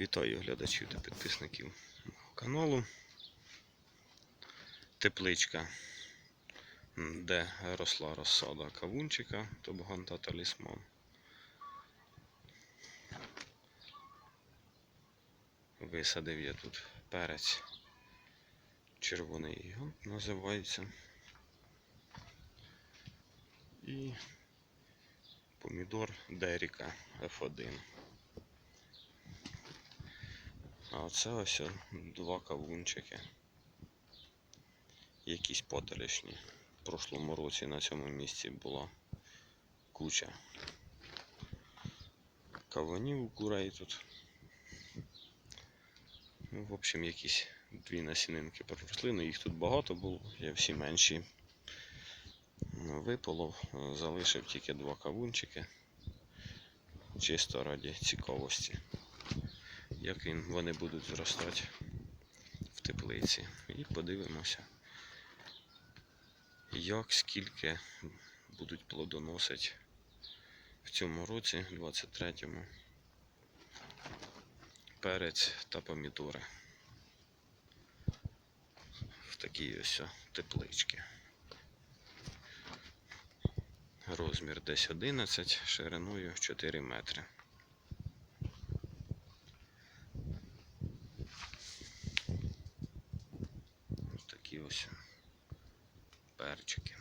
Вітаю глядачів та підписників мого каналу. Тепличка, де росла розсада кавунчика, тобган та талісман. Висадив я тут перець. Червоний гігант називається. І помідор Деріка F1. А оце ось два кавунчики. Якісь поталішні. В прошлому році на цьому місці була куча кавунів курей тут. Ну, в общем, якісь дві насінинки проросли, ну їх тут багато було, я всі менші виполов, залишив тільки два кавунчики. Чисто раді цікавості як він, вони будуть зростати в теплиці. І подивимося, як скільки будуть плодоносити в цьому році, 23-му, перець та помідори. В такій ось тепличці. Розмір десь 11, шириною 4 метри. Ось такі ось перчики.